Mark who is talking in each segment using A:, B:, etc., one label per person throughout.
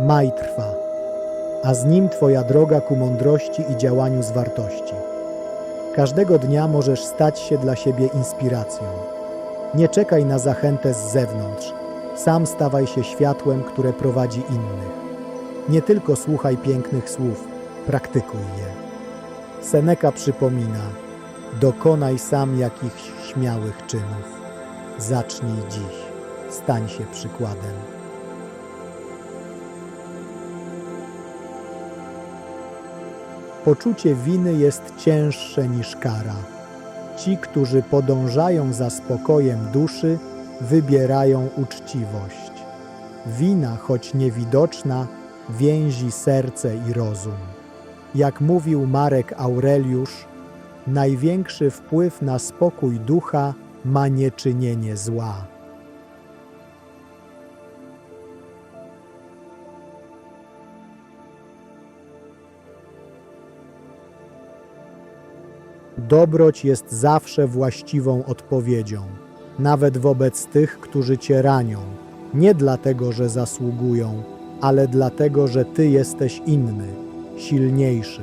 A: maj trwa, a z nim Twoja droga ku mądrości i działaniu z wartości. Każdego dnia możesz stać się dla siebie inspiracją. Nie czekaj na zachętę z zewnątrz, sam stawaj się światłem, które prowadzi innych. Nie tylko słuchaj pięknych słów, praktykuj je. Seneca przypomina: dokonaj sam jakichś śmiałych czynów. Zacznij dziś, stań się przykładem. Poczucie winy jest cięższe niż kara. Ci, którzy podążają za spokojem duszy, wybierają uczciwość. Wina, choć niewidoczna, więzi serce i rozum. Jak mówił Marek Aureliusz, największy wpływ na spokój ducha ma nieczynienie zła. Dobroć jest zawsze właściwą odpowiedzią, nawet wobec tych, którzy cię ranią, nie dlatego, że zasługują, ale dlatego, że ty jesteś inny, silniejszy.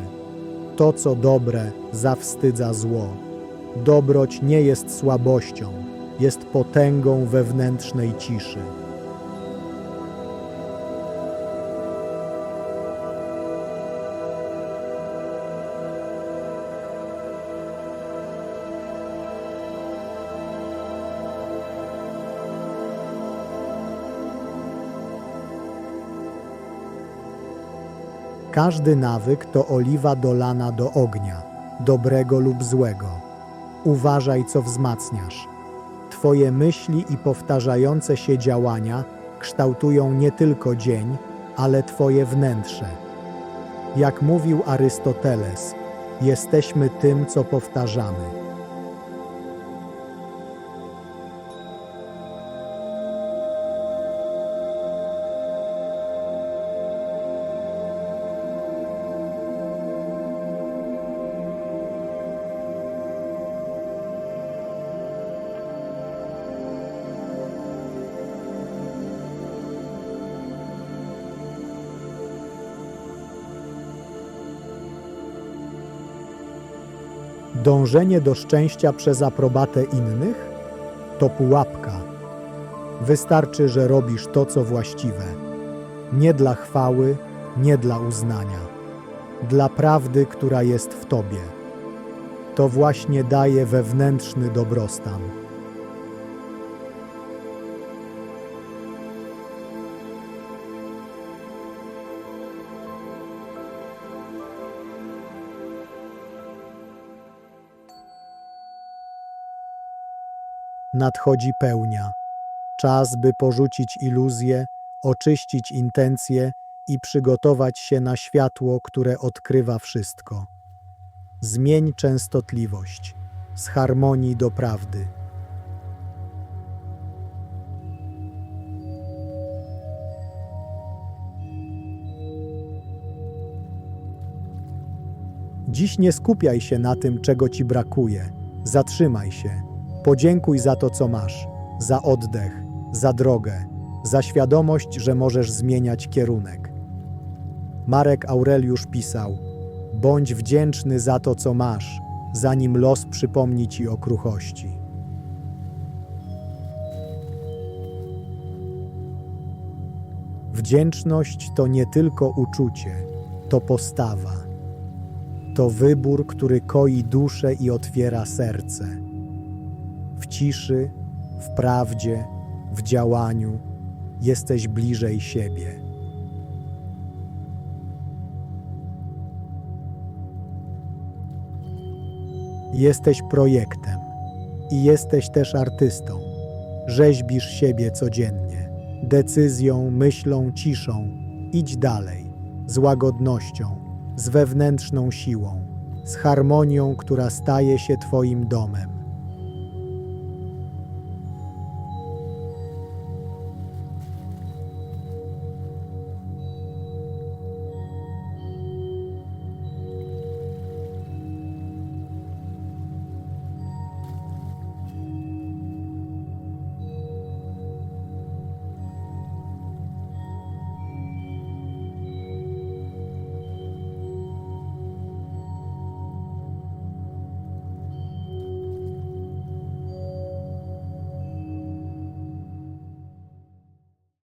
A: To, co dobre, zawstydza zło. Dobroć nie jest słabością, jest potęgą wewnętrznej ciszy. Każdy nawyk to oliwa dolana do ognia, dobrego lub złego. Uważaj, co wzmacniasz. Twoje myśli i powtarzające się działania kształtują nie tylko dzień, ale Twoje wnętrze. Jak mówił Arystoteles, jesteśmy tym, co powtarzamy. Dążenie do szczęścia przez aprobatę innych to pułapka. Wystarczy, że robisz to, co właściwe. Nie dla chwały, nie dla uznania. Dla prawdy, która jest w tobie. To właśnie daje wewnętrzny dobrostan. Nadchodzi pełnia. Czas, by porzucić iluzje, oczyścić intencje i przygotować się na światło, które odkrywa wszystko. Zmień częstotliwość z harmonii do prawdy. Dziś nie skupiaj się na tym, czego ci brakuje. Zatrzymaj się. Podziękuj za to, co masz, za oddech, za drogę, za świadomość, że możesz zmieniać kierunek. Marek Aureliusz pisał: Bądź wdzięczny za to, co masz, zanim los przypomni ci o kruchości. Wdzięczność to nie tylko uczucie, to postawa. To wybór, który koi duszę i otwiera serce w ciszy, w prawdzie, w działaniu jesteś bliżej siebie. Jesteś projektem i jesteś też artystą. Rzeźbisz siebie codziennie, decyzją, myślą, ciszą. Idź dalej, z łagodnością, z wewnętrzną siłą, z harmonią, która staje się Twoim domem.